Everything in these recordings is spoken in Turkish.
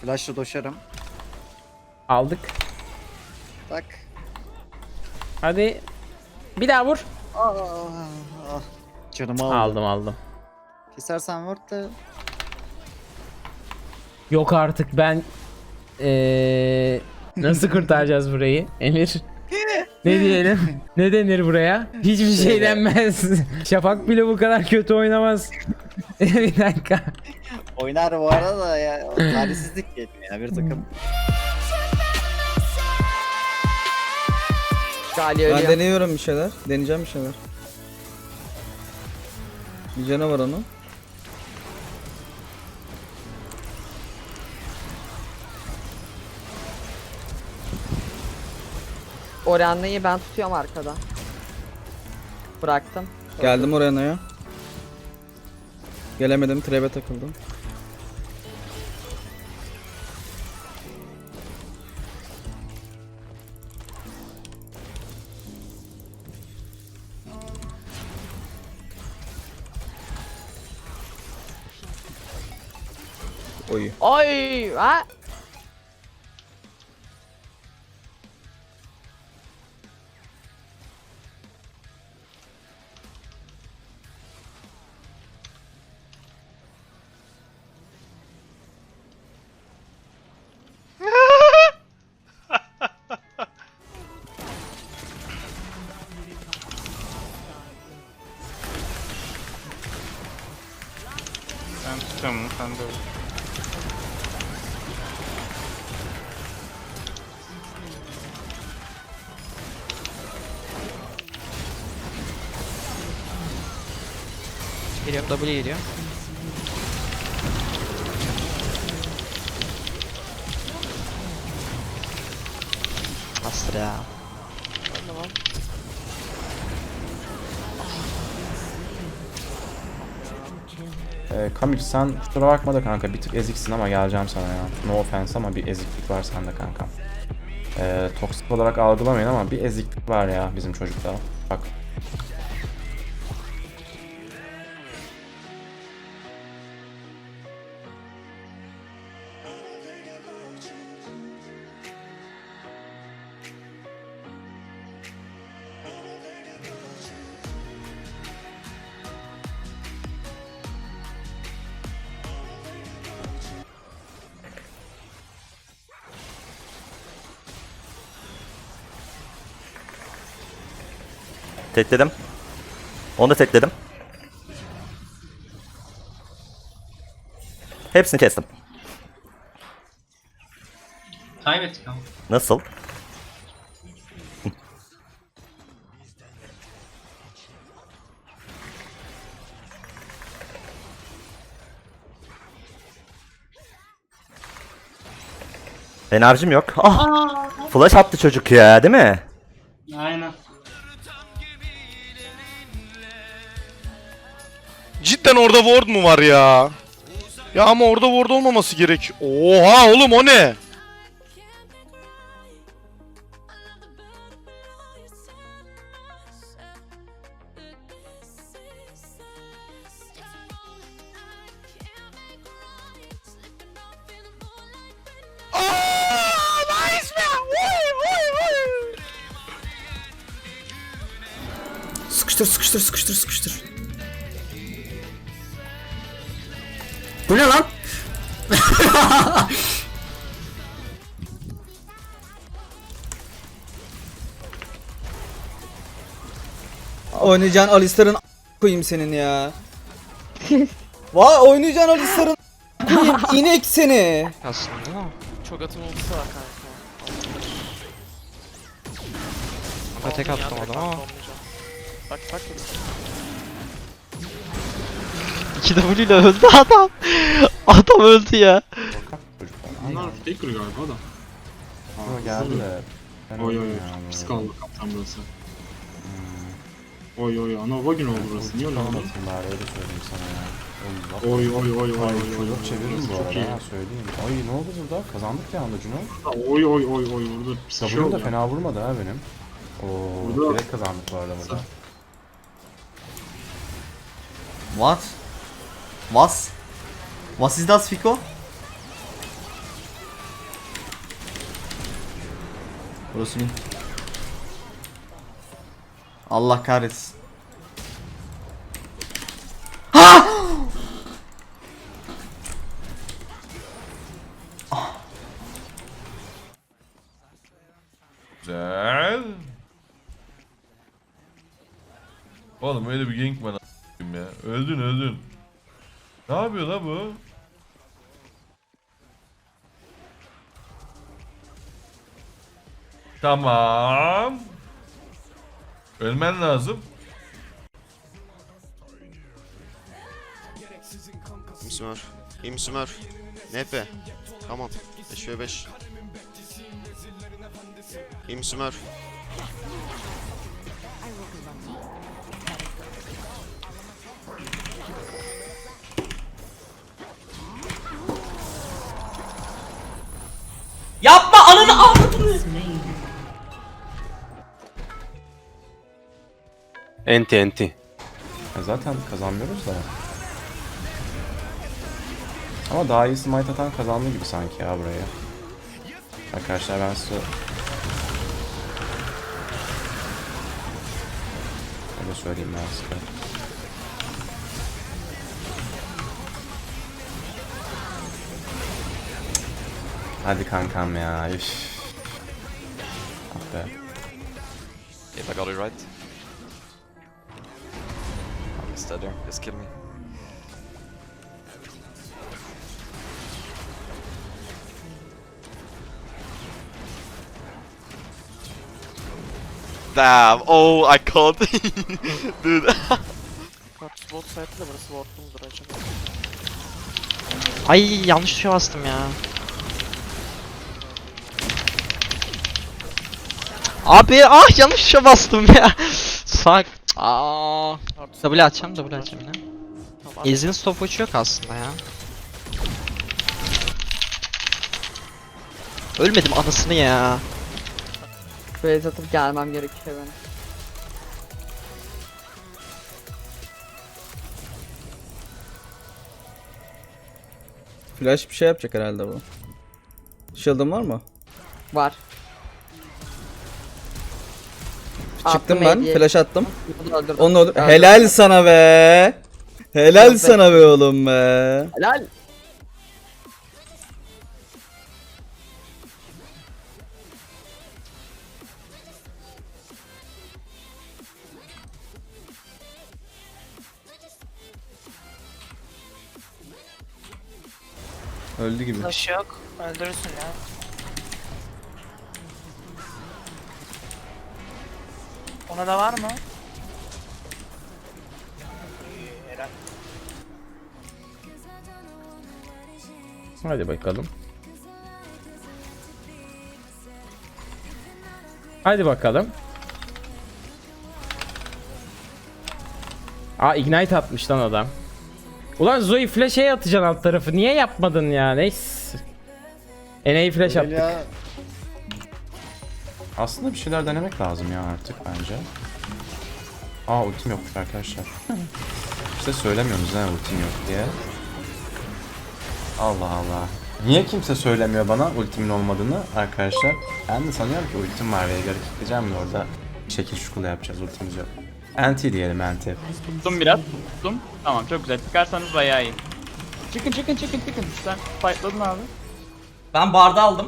Flash'la doşarım. Aldık. Tak. Hadi. Bir daha vur. Aa, ah. Canımı aldı. Aldım aldım. Kesersen ward da Yok artık ben eee nasıl kurtaracağız burayı Emir? Ne diyelim? Ne denir buraya? Hiçbir şey denmez. Şafak bile bu kadar kötü oynamaz. bir dakika. oynar bu arada da ya. o Talihsizlik geliyor ya bir takım. Gali Ben ölüyor. deniyorum bir şeyler. Deneyeceğim bir şeyler. Bir canı var onun. Orianna'yı ben tutuyorum arkada. Bıraktım. Geldim oraya ya. Gelemedim, trebe takıldım. Oy. Oy! Ha? Tutuyorum onu sen de öl. Geliyorum W geliyor. Ee, Kamil sen kusura bakma da kanka bir tık eziksin ama geleceğim sana ya. No offense ama bir eziklik var sende kanka. Ee, toksik olarak algılamayın ama bir eziklik var ya bizim çocukta. Bak. Tekledim. Onu da tekledim. Hepsini kestim. Kaybettik ama. Nasıl? Enerjim yok. Ah! Flash attı çocuk ya, değil mi? Cidden orada ward mu var ya? Ya ama orada ward olmaması gerek. Oha oğlum o ne? Sıkıştır, sıkıştır, sıkıştır, sıkıştır. Bu ne lan? Oynayacağın Alistar'ın koyayım senin ya. Vay oynayacağın Alistar'ın koyayım inek seni. Aslında. Çok atın ultisi var kanka. Kanka tek attım adama ama. Bak bak. 2 W ile öldü adam. Adam öldü ya. Korkak çocuklar. Bunlar Faker galiba da. Ama geldi de. Ben Oy oy öldüm oy. ya. Pis kaldı kaptan burası. Oy oy ana Vagin oldu burası. Niye öyle oldu? Olmasın bari öyle söyleyeyim sana ya. Oğlum bak. Oy oy oy oy Ay oy oy. çocuk bu Çok arada iyi. ha söyleyeyim. Ay ne oldu burada? Kazandık ya anda Cuno. Oy oy oy oy burada pis bir şey W'm oldu. da ya. fena vurmadı ha benim. Oo, Burada- direkt kazandık bu arada burada. What? Was? Was ist das Fiko? Burası bin. Allah kahretsin. Ah! Güzel. Oğlum öyle bir gank bana ya. Öldün öldün. Ne yapıyor la bu? Tamam. Ölmen lazım. İyi Smurf. NP. Tamam. 5 ve 5. İyi Enti enti. Ya zaten kazanmıyoruz da. Ama daha iyi smite atan kazandı gibi sanki ya buraya. Arkadaşlar ben size... Öyle söyleyeyim ben size. Hadi kankam ya. Üf. Ah be. If I got it right. Just kill me. Damn, oh I can't. Dude. Bot, bot site'ı da burası ward'umuzdur acaba. Ay yanlış tuşa bastım ya. Abi ah yanlış tuşa bastım ya. Sak. Aa. W açacağım, W açacağım yine. Ezin stopwatch yok aslında ya. Ölmedim anasını ya. Base atıp gelmem gerekiyor benim. Flash bir şey yapacak herhalde bu. Shield'ın var mı? Var. Çıktım ben. hediye. Flash attım. Öldürdüm. Onu öldür. Öldürdüm. Helal sana be. Helal Yok be. sana be oğlum be. Helal. Öldü gibi. Taş yok. Öldürürsün ya. Ona da var mı? Hadi bakalım. Hadi bakalım. Aa ignite atmış lan adam. Ulan Zoe flash'e atacaksın alt tarafı. Niye yapmadın ya? Neyse. Eneyi flash attık. Ya Aslında bir şeyler denemek lazım ya artık bence. Aa ultim yokmuş arkadaşlar. İşte söylemiyorsunuz ha ultim yok diye. Allah Allah. Niye kimse söylemiyor bana ultimin olmadığını arkadaşlar? Ben de sanıyorum ki ultim var ve Veigar'ı kilitleyeceğim de orada şekil şukula yapacağız ultimiz yok. Anti diyelim anti. Tuttum biraz. Tuttum. Tamam çok güzel. Çıkarsanız bayağı iyi. Çıkın çıkın çıkın çıkın. Sen fightladın abi. Ben barda aldım.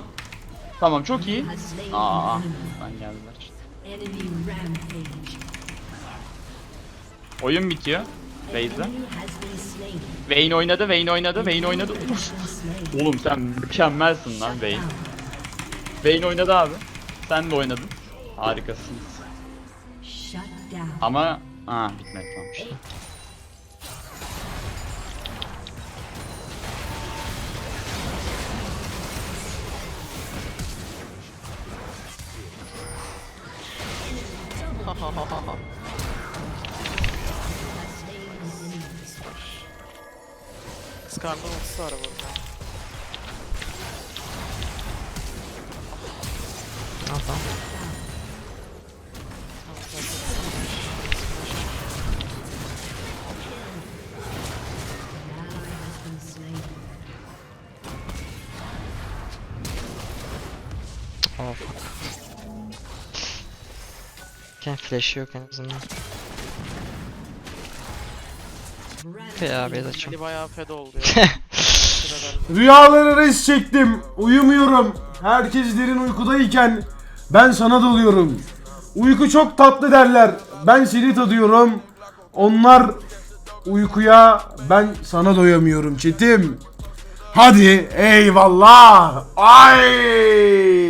Tamam çok iyi. Aa, ben geldiler işte. Oyun bitiyor. Base'de. Vayne oynadı, Vayne oynadı, Vayne oynadı. Uf. Oğlum sen mükemmelsin lan Vayne. Vayne oynadı abi. Sen de oynadın. Harikasınız. Ama... Aa bitmedi tamam işte. Kıskandım ultisi var burada. Oh fuck. Ken flash'ı yok en azından. Ya beyaz açım. Ali bayağı fed oldu ya. Rüyalara res çektim. Uyumuyorum. Herkes derin uykudayken ben sana dalıyorum. Uyku çok tatlı derler. Ben seni tadıyorum. Onlar uykuya ben sana doyamıyorum çetim. Hadi eyvallah. Ay!